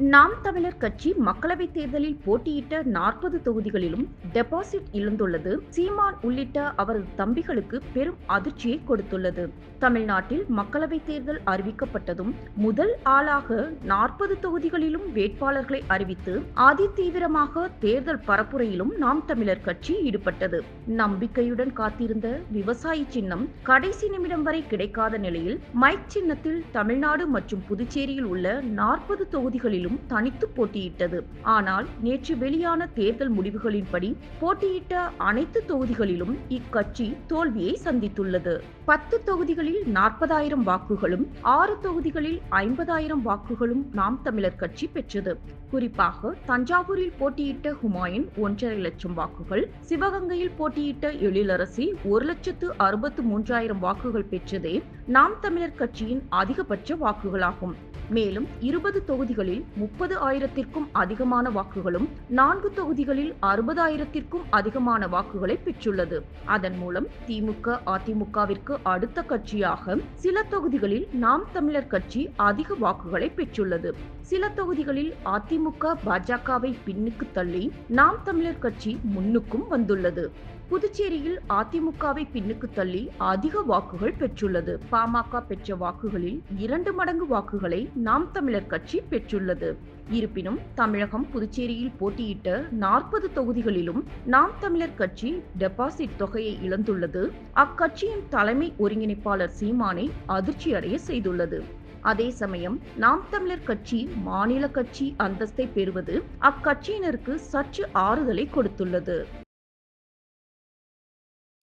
நாம் தமிழர் கட்சி மக்களவைத் தேர்தலில் போட்டியிட்ட நாற்பது தொகுதிகளிலும் டெபாசிட் இழந்துள்ளது. சீமான் உள்ளிட்ட அவரது தம்பிகளுக்கு பெரும் அதிர்ச்சியை கொடுத்துள்ளது. தமிழ்நாட்டில் மக்களவைத் தேர்தல் அறிவிக்கப்பட்டதும் முதல் ஆளாக நாற்பது தொகுதிகளிலும் வேட்பாளர்களை அறிவித்து அதிதீவிரமாக தேர்தல் பரப்புரையிலும் நாம் தமிழர் கட்சி ஈடுபட்டது. நம்பிக்கையுடன் காத்திருந்த விவசாயி சின்னம் கடைசி நிமிடம் வரை கிடைக்காத நிலையில் மைக் சின்னத்தில் தமிழ்நாடு மற்றும் புதுச்சேரியில் உள்ள நாற்பது தொகுதிகளிலும் தனித்து போட்டியிட்டது. ஆனால் நேற்று வெளியான தேர்தல் முடிவுகளின்படி போட்டியிட்ட அனைத்து தொகுதிகளிலும் இக்கட்சி தோல்வியை சந்தித்துள்ளது. பத்து தொகுதிகளில் நாற்பதாயிரம் வாக்குகளும் ஆறு தொகுதிகளில் ஐம்பதாயிரம் வாக்குகளும் நாம் தமிழர் கட்சி பெற்றது. குறிப்பாக தஞ்சாவூரில் போட்டியிட்ட ஹுமாயூன் ஒன்றரை லட்சம் வாக்குகள் சிவகங்கையில் போட்டியிட்ட எழிலரசி ஒரு லட்சத்து அறுபத்து மூன்றாயிரம் வாக்குகள் பெற்றதே நாம் தமிழர் கட்சியின் அதிகபட்ச வாக்குகளாகும். மேலும் இருபது தொகுதிகளில் முப்பது ஆயிரத்திற்கும் அதிகமான வாக்குகளும் நான்கு தொகுதிகளில் அறுபதாயிரத்திற்கும் அதிகமான வாக்குகளை பெற்றுள்ளது. அதன் மூலம் திமுக அதிமுகவிற்கு அடுத்த கட்சியாக சில தொகுதிகளில் நாம் தமிழர் கட்சி அதிக வாக்குகளை பெற்றுள்ளது. சில தொகுதிகளில் அதிமுக பாஜகவை பின்னுக்கு தள்ளி நாம் தமிழர் கட்சி முன்னுக்கும் வந்துள்ளது. புதுச்சேரியில் அதிமுகவை பின்னுக்கு தள்ளி அதிக வாக்குகள் பெற்றுள்ளது. பாமக பெற்ற வாக்குகளில் இரண்டு மடங்கு வாக்குகளை நாம் தமிழர் கட்சி பெற்றுள்ளது. இருப்பினும் தமிழகம் புதுச்சேரியில் போட்டியிட்ட நாற்பது தொகுதிகளிலும் நாம் தமிழர் கட்சி டெபாசிட் தொகையை இழந்துள்ளது. அக்கட்சியின் தலைமை ஒருங்கிணைப்பாளர் சீமானை அதிர்ச்சி அடைய செய்துள்ளது. அதே சமயம் நாம் தமிழர் கட்சி மாநில கட்சி அந்தஸ்தை பெறுவது அக்கட்சியினருக்கு சற்று ஆறுதலை கொடுத்துள்ளது.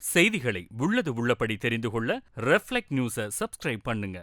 செய்திகளை உள்ளது உள்ளபடி தெரிந்து கொள்ள ரெஃப்ளெக்ட் நியூஸை சப்ஸ்கிரைப் பண்ணுங்க.